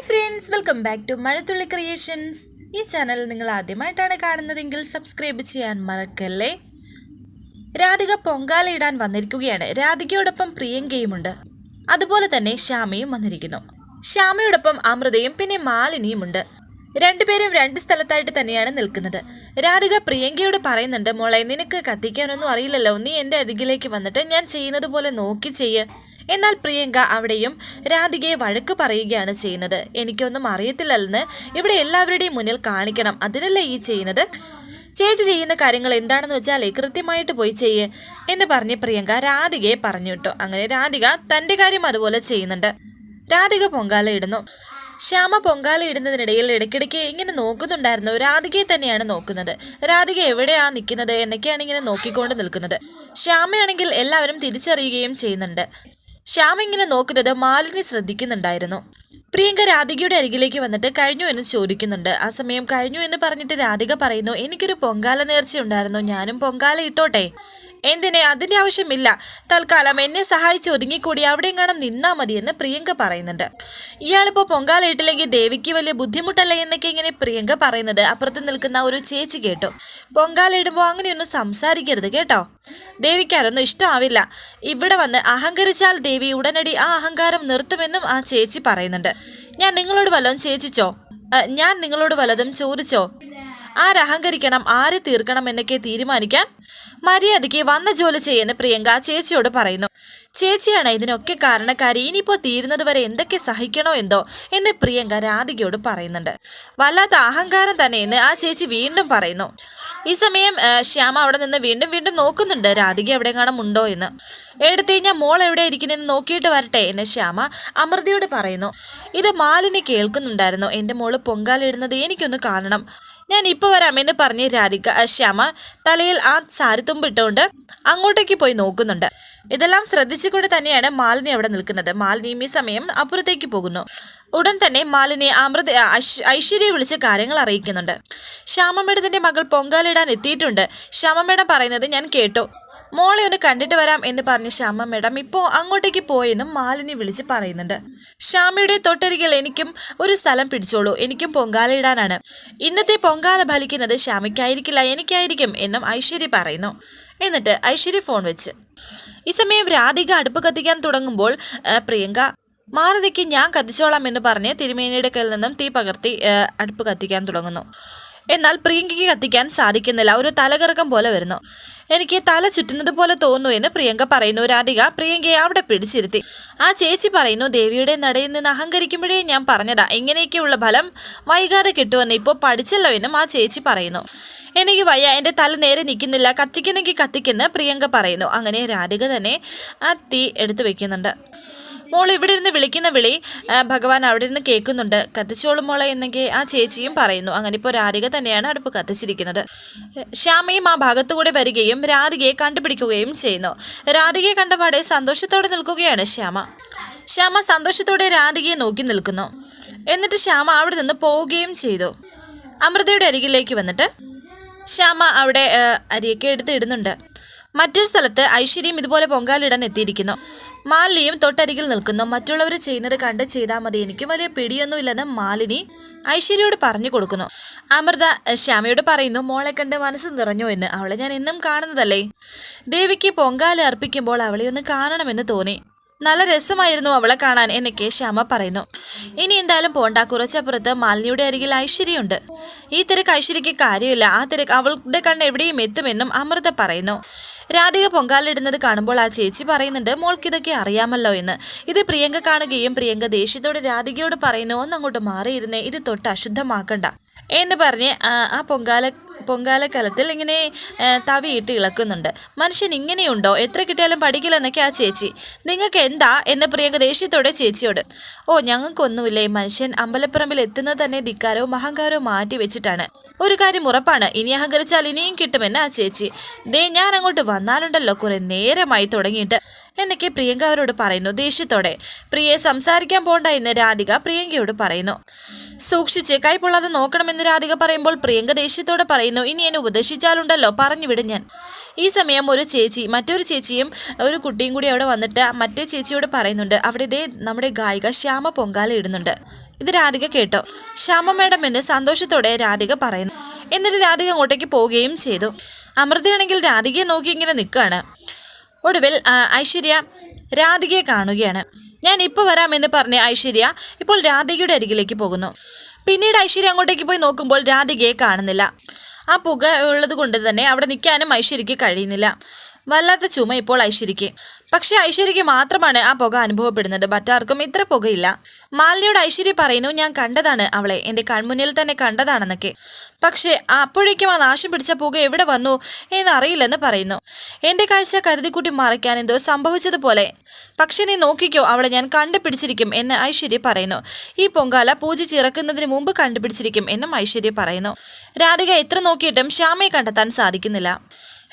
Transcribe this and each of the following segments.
Hi friends welcome back to Mazhathulli creations ഈ channel നിങ്ങൾ ആദ്യമായിട്ടാണ് കാണുന്നതെങ്കിൽ സബ്സ്ക്രൈബ് ചെയ്യാൻ മറക്കല്ലേ? രാധിക പൊങ്കാലയിടാൻ വന്നിരിക്കുകയാണ്. രാധികയോടൊപ്പം പ്രിയങ്കയുമുണ്ട് അതുപോലെ തന്നെ ശ്യാമയും വന്നിരിക്കുന്നു. ശ്യാമയോടൊപ്പം അമൃതയും പിന്നെ മാലിനിയുമുണ്ട് രണ്ടുപേരും രണ്ട് സ്ഥലത്തായിട്ട് തന്നെയാണ് നിൽക്കുന്നത്. രാധിക പ്രിയങ്കയോട് പറയുന്നുണ്ട് മോളെ നിനക്ക് കത്തിക്കാനൊന്നും അറിയില്ലല്ലോ. നീ എന്റെ അരികിലേക്ക് വന്നിട്ട് ഞാൻ ചെയ്യുന്നത് പോലെ നോക്കി ചെയ്യ്. എന്നാൽ പ്രിയങ്ക അവിടെയും രാധികയെ വഴക്ക് പറയുകയാണ് ചെയ്യുന്നത്. എനിക്കൊന്നും അറിയത്തില്ലെന്ന് ഇവിടെ എല്ലാവരുടെയും മുന്നിൽ കാണിക്കണം. അതിനല്ലേ ഈ ചെയ്യുന്നത്? ചേച്ചി ചെയ്യുന്ന കാര്യങ്ങൾ എന്താണെന്ന് വെച്ചാൽ കൃത്യമായിട്ട് പോയി ചെയ്യേ എന്ന് പറഞ്ഞ് പ്രിയങ്ക രാധികയെ പറഞ്ഞു വിട്ടു. അങ്ങനെ രാധിക തന്റെ കാര്യം അതുപോലെ ചെയ്യുന്നുണ്ട്. രാധിക പൊങ്കാല ഇടുന്നു. ശ്യാമ പൊങ്കാല ഇടുന്നതിനിടയിൽ ഇടയ്ക്കിടയ്ക്ക് ഇങ്ങനെ നോക്കുന്നുണ്ടായിരുന്നു. രാധികയെ തന്നെയാണ് നോക്കുന്നത്. രാധിക എവിടെയാ നിൽക്കുന്നത് എന്നൊക്കെയാണ് ഇങ്ങനെ നോക്കിക്കൊണ്ട് നിൽക്കുന്നത്. ശ്യാമയാണെങ്കിൽ എല്ലാവരും തിരിച്ചറിയുകയും ചെയ്യുന്നുണ്ട്. ശ്യാമ ഇങ്ങനെ നോക്കുന്നത് മാലിനി ശ്രദ്ധിക്കുന്നുണ്ടായിരുന്നു. പ്രിയങ്ക രാധികയുടെ അരികിലേക്ക് വന്നിട്ട് കഴിഞ്ഞു എന്ന് ചോദിക്കുന്നുണ്ട്. ആ സമയം കഴിഞ്ഞു എന്ന് പറഞ്ഞിട്ട് രാധിക പറയുന്നു എനിക്കൊരു പൊങ്കാല നേർച്ചയുണ്ടായിരുന്നു. ഞാനും പൊങ്കാല ഇട്ടോട്ടെ? എന്തിനെ അതിന്റെ ആവശ്യമില്ല. തൽക്കാലം എന്നെ സഹായിച്ച് ഒതുങ്ങിക്കൂടി അവിടെയെങ്ങാനും നിന്നാ മതിയെന്ന് പ്രിയങ്ക പറയുന്നുണ്ട്. ഇയാളിപ്പോ പൊങ്കാലയിട്ടില്ലെങ്കിൽ ദേവിക്ക് വലിയ ബുദ്ധിമുട്ടല്ല എന്നൊക്കെ ഇങ്ങനെ പ്രിയങ്ക പറയുന്നത്. അപ്പുറത്ത് നിൽക്കുന്ന ഒരു ചേച്ചി കേട്ടോ. പൊങ്കാലയിടുമ്പോ അങ്ങനെയൊന്നും സംസാരിക്കരുത് കേട്ടോ. ദേവിക്കാരൊന്നും ഇഷ്ടമാവില്ല. ഇവിടെ വന്ന് അഹങ്കരിച്ചാൽ ദേവി ഉടനടി ആ അഹങ്കാരം നിർത്തുമെന്നും ആ ചേച്ചി പറയുന്നുണ്ട്. ഞാൻ നിങ്ങളോട് വല്ലതും ചേച്ചിച്ചോ? ഞാൻ നിങ്ങളോട് വല്ലതും ചോദിച്ചോ? ആരഹങ്കരിക്കണം ആരെ തീർക്കണം എന്നൊക്കെ തീരുമാനിക്കാൻ മര്യാദയ്ക്ക് വന്ന ജോലി ചെയ്യുന്ന പ്രിയങ്ക ചേച്ചിയോട് പറയുന്നു. ചേച്ചിയാണ് ഇതിനൊക്കെ കാരണക്കാരി. ഇനിയിപ്പോൾ തീരുന്നത് വരെ എന്തൊക്കെ സഹിക്കണോ എന്തോ എന്ന് പ്രിയങ്ക രാധികയോട് പറയുന്നുണ്ട്. വല്ലാത്ത അഹങ്കാരം തന്നെയെന്ന് ആ ചേച്ചി വീണ്ടും പറയുന്നു. ഈ സമയം ശ്യാമ അവിടെ നിന്ന് വീണ്ടും വീണ്ടും നോക്കുന്നുണ്ട്. രാധിക എവിടെ കാണാൻ ഉണ്ടോ എന്ന്. എടുത്ത് കഴിഞ്ഞാൽ മോൾ എവിടെ ഇരിക്കുന്നതെന്ന് നോക്കിയിട്ട് വരട്ടെ എന്ന് ശ്യാമ അമൃതയോട് പറയുന്നു. ഇത് മാലിനി കേൾക്കുന്നുണ്ടായിരുന്നു. എന്റെ മോൾ പൊങ്കാലിടുന്നത് എനിക്കൊന്ന് കാണണം. ഞാൻ ഇപ്പോൾ വരാമെന്ന് പറഞ്ഞ് രാധിക ശ്യാമ തലയിൽ ആ സാരിത്തുമ്പിട്ടുകൊണ്ട് അങ്ങോട്ടേക്ക് പോയി നോക്കുന്നുണ്ട്. ഇതെല്ലാം ശ്രദ്ധിച്ചുകൊണ്ട് തന്നെയാണ് മാലിനി അവിടെ നിൽക്കുന്നത്. മാലിനിയും ഈ സമയം അപ്പുറത്തേക്ക് പോകുന്നു. ഉടൻ തന്നെ മാലിനി അമൃത ഐശ്- ഐശ്വര്യയെ വിളിച്ച് കാര്യങ്ങൾ അറിയിക്കുന്നുണ്ട്. ശ്യാമമേടത്തിന്റെ മകൾ പൊങ്കാലിടാൻ എത്തിയിട്ടുണ്ട്. ശ്യാമമേടം പറയുന്നത് ഞാൻ കേട്ടു. മോളെ ഒന്ന് കണ്ടിട്ട് വരാം എന്ന് പറഞ്ഞ് ശ്യാമമേടം ഇപ്പോൾ അങ്ങോട്ടേക്ക് പോയെന്നും മാലിനി വിളിച്ച് പറയുന്നുണ്ട്. ശ്യാമയുടെ തൊട്ടരികിൽ എനിക്കും ഒരു സ്ഥലം പിടിച്ചോളൂ. എനിക്കും പൊങ്കാല ഇടാനാണ്. ഇന്നത്തെ പൊങ്കാല ഫലിക്കുന്നത് ശ്യാമയ്ക്കായിരിക്കില്ല എനിക്കായിരിക്കും എന്നും ഐശ്വര്യ പറയുന്നു. എന്നിട്ട് ഐശ്വര്യ ഫോൺ വെച്ച്. ഈ സമയം രാധിക അടുപ്പ് കത്തിക്കാൻ തുടങ്ങുമ്പോൾ പ്രിയങ്ക മാറുതയ്ക്ക് ഞാൻ കത്തിച്ചോളാം എന്ന് പറഞ്ഞ് തിരുമേനിയുടെ കയ്യിൽ നിന്നും തീ പകർത്തി അടുപ്പ് കത്തിക്കാൻ തുടങ്ങുന്നു. എന്നാൽ പ്രിയങ്കയ്ക്ക് കത്തിക്കാൻ സാധിക്കുന്നില്ല. ഒരു തലകറക്കം പോലെ വരുന്നു. എനിക്ക് തല ചുറ്റുന്നത് പോലെ തോന്നുന്നു എന്ന് പ്രിയങ്ക പറയുന്നു. രാധിക പ്രിയങ്കയെ അവിടെ പിടിച്ചിരുത്തി. ആ ചേച്ചി പറയുന്നു ദേവിയുടെ നടയിൽ നിന്ന് അഹങ്കരിക്കുമ്പോഴേ ഞാൻ പറഞ്ഞതാ. ഇങ്ങനെയൊക്കെയുള്ള ഫലം വൈകാതെ കിട്ടുമെന്ന് ഇപ്പോൾ പഠിച്ചല്ലോ എന്നും ആ ചേച്ചി പറയുന്നു. എനിക്ക് വയ്യ എന്റെ തല നേരെ നിൽക്കുന്നില്ല. കത്തിക്കുന്നെങ്കിൽ കത്തിക്കുന്ന പ്രിയങ്ക പറയുന്നു. അങ്ങനെ രാധിക തന്നെ ആ തീ എടുത്തു വെക്കുന്നുണ്ട്. മോൾ ഇവിടെ ഇരുന്ന് വിളിക്കുന്ന വിളി ഭഗവാൻ അവിടെ ഇരുന്ന് കേൾക്കുന്നുണ്ട്. കത്തിച്ചോളും മോളെ എന്നെങ്കിൽ ആ ചേച്ചിയും പറയുന്നു. അങ്ങനെ ഇപ്പോൾ രാധിക തന്നെയാണ് അടുപ്പ് കത്തിച്ചിരിക്കുന്നത്. ശ്യാമയും ആ ഭാഗത്തുകൂടെ വരികയും രാധികയെ കണ്ടുപിടിക്കുകയും ചെയ്യുന്നു. രാധികയെ കണ്ടപാടെ സന്തോഷത്തോടെ നിൽക്കുകയാണ് ശ്യാമ. ശ്യാമ സന്തോഷത്തോടെ രാധികയെ നോക്കി നിൽക്കുന്നു. എന്നിട്ട് ശ്യാമ അവിടെ നിന്ന് പോവുകയും ചെയ്തു. അമൃതയുടെ അരികിലേക്ക് വന്നിട്ട് ശ്യാമ അവിടെ അരിയൊക്കെ എടുത്ത് ഇടുന്നുണ്ട്. മറ്റൊരു സ്ഥലത്ത് ഐശ്വര്യം ഇതുപോലെ പൊങ്കാലിടാൻ എത്തിയിരിക്കുന്നു. മാലിനിയും തൊട്ടരികിൽ നിൽക്കുന്നു. മറ്റുള്ളവർ ചെയ്യുന്നത് കണ്ട് ചെയ്താൽ മതി. എനിക്ക് വലിയ പിടിയൊന്നുമില്ലെന്ന് മാലിനി ഐശ്വര്യയോട് പറഞ്ഞു കൊടുക്കുന്നു. അമൃത ശ്യാമയോട് പറയുന്നു മോളെ കണ്ട് മനസ്സ് നിറഞ്ഞു എന്ന്. അവളെ ഞാൻ എന്നും കാണുന്നതല്ലേ? ദേവിക്ക് പൊങ്കാല അർപ്പിക്കുമ്പോൾ അവളെ ഒന്ന് കാണണമെന്ന് തോന്നി. നല്ല രസമായിരുന്നു അവളെ കാണാൻ എന്നൊക്കെ ശ്യാമ പറയുന്നു. ഇനി എന്തായാലും പോണ്ട. കുറച്ചപ്പുറത്ത് മാലിനിയുടെ അരികിൽ ഐശ്വര്യയുണ്ട്. ഈ തിരക്ക് ഐശ്വര്യക്ക് കാര്യമില്ല. ആ തിരക്ക് അവളുടെ കണ്ണ് എവിടെയും എത്തുമെന്നും അമൃത പറയുന്നു. രാധിക പൊങ്കാലിടുന്നത് കാണുമ്പോൾ ആ ചേച്ചി പറയുന്നുണ്ട് മോൾക്ക് ഇതൊക്കെ അറിയാമല്ലോ എന്ന്. ഇത് പ്രിയങ്ക കാണുകയും പ്രിയങ്ക ദേഷ്യത്തോടെ രാധികയോട് പറയുന്നു ഒന്നങ്ങോട്ട് മാറിയിരുന്നേ ഇത് തൊട്ട് അശുദ്ധമാക്കണ്ട. എന്ന് പറഞ്ഞ് ആ പൊങ്കാല പൊങ്കാലക്കലത്തിൽ ഇങ്ങനെ തവിയിട്ട് ഇളക്കുന്നുണ്ട്. മനുഷ്യൻ ഇങ്ങനെയുണ്ടോ? എത്ര കിട്ടിയാലും പഠിക്കില്ലെന്നൊക്കെ ആ ചേച്ചി. നിങ്ങൾക്ക് എന്താ? എന്ന പ്രിയങ്ക ദേഷ്യത്തോടെ ചേച്ചിയോട്. ഓ ഞങ്ങൾക്കൊന്നുമില്ലേ? മനുഷ്യൻ അമ്പലപ്പറമ്പിൽ എത്തുന്നത് തന്നെ ധിക്കാരവും അഹങ്കാരവും മാറ്റി വെച്ചിട്ടാണ്. ഒരു കാര്യം ഉറപ്പാണ്. ഇനി അഹങ്കരിച്ചാൽ ഇനിയും കിട്ടുമെന്ന് ആ ചേച്ചി. ദേ ഞാൻ അങ്ങോട്ട് വന്നാലുണ്ടല്ലോ കുറെ നേരമായി തുടങ്ങിയിട്ട്. എന്നൊക്കെ പ്രിയങ്ക അവരോട് പറയുന്നു ദേഷ്യത്തോടെ. പ്രിയയെ സംസാരിക്കാൻ പോണ്ട എന്ന് രാധിക പ്രിയങ്കയോട് പറയുന്നു. സൂക്ഷിച്ച് കൈപൊള്ളാതെ നോക്കണമെന്ന് രാധിക പറയുമ്പോൾ പ്രിയങ്ക ദേഷ്യത്തോടെ പറയുന്നു ഇനി എന്നെ ഉപദേശിച്ചാലുണ്ടല്ലോ പറഞ്ഞു വിടും ഞാൻ. ഈ സമയം ഒരു ചേച്ചി മറ്റൊരു ചേച്ചിയും ഒരു കുട്ടിയും കൂടി അവിടെ വന്നിട്ട് മറ്റേ ചേച്ചിയോട് പറയുന്നുണ്ട് അവിടെ ഇതേ നമ്മുടെ ഗായിക ശ്യാമ പൊങ്കാല ഇടുന്നുണ്ട്. ഇത് രാധിക കേട്ടോ. ശ്യാമ മേഡം എന്ന് സന്തോഷത്തോടെ രാധിക പറയുന്നു. എന്നിട്ട് രാധിക അങ്ങോട്ടേക്ക് പോവുകയും ചെയ്തു. അമൃതയാണെങ്കിൽ രാധികയെ നോക്കി ഇങ്ങനെ നിൽക്കുകയാണ്. ഒടുവിൽ ഐശ്വര്യ രാധികയെ കാണുകയാണ്. ഞാൻ ഇപ്പോൾ വരാമെന്ന് പറഞ്ഞ് ഐശ്വര്യ ഇപ്പോൾ രാധികയുടെ അരികിലേക്ക് പോകുന്നു. പിന്നീട് ഐശ്വര്യ അങ്ങോട്ടേക്ക് പോയി നോക്കുമ്പോൾ രാധികയെ കാണുന്നില്ല. ആ പുക ഉള്ളത് കൊണ്ട് തന്നെ അവിടെ നിൽക്കാനും ഐശ്വര്യയ്ക്ക് കഴിയുന്നില്ല. വല്ലാത്ത ചുമ ഇപ്പോൾ ഐശ്വര്യയ്ക്ക്. പക്ഷേ ഐശ്വര്യയ്ക്ക് മാത്രമാണ് ആ പുക അനുഭവപ്പെടുന്നത്. മറ്റാർക്കും ഇത്ര പുകയില്ല. മാലിനിയോട് ഐശ്വര്യ പറയുന്നു ഞാൻ കണ്ടതാണ് അവളെ. എന്റെ കൺമുന്നിൽ തന്നെ കണ്ടതാണെന്നൊക്കെ. പക്ഷേ അപ്പോഴേക്കും ആ നാശം പിടിച്ച പുക എവിടെ വന്നു എന്നറിയില്ലെന്ന് പറയുന്നു. എന്റെ കാഴ്ച കരുതിക്കൂട്ടി മറയ്ക്കാൻ എന്തോ സംഭവിച്ചതുപോലെ പക്ഷെ നീ നോക്കിക്കോ അവളെ ഞാൻ കണ്ടുപിടിച്ചിരിക്കും എന്ന് ഐശ്വര്യ പറയുന്നു. ഈ പൊങ്കാല പൂജ ഇറക്കുന്നതിന് മുമ്പ് കണ്ടുപിടിച്ചിരിക്കും എന്നും ഐശ്വര്യ പറയുന്നു. രാധിക എത്ര നോക്കിയിട്ടും ശ്യാമയെ കണ്ടെത്താൻ സാധിക്കുന്നില്ല.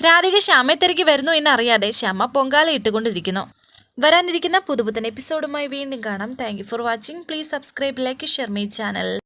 രാധിക ശ്യാമയെ തിരക്കി വരുന്നു എന്നറിയാതെ ശ്യാമ പൊങ്കാല ഇട്ടുകൊണ്ടിരിക്കുന്നു. വരാനിരിക്കുന്ന പുതുപുത്തൻ എപ്പിസോഡുമായി വീണ്ടും കാണാം. Thank for watching please subscribe like share my channel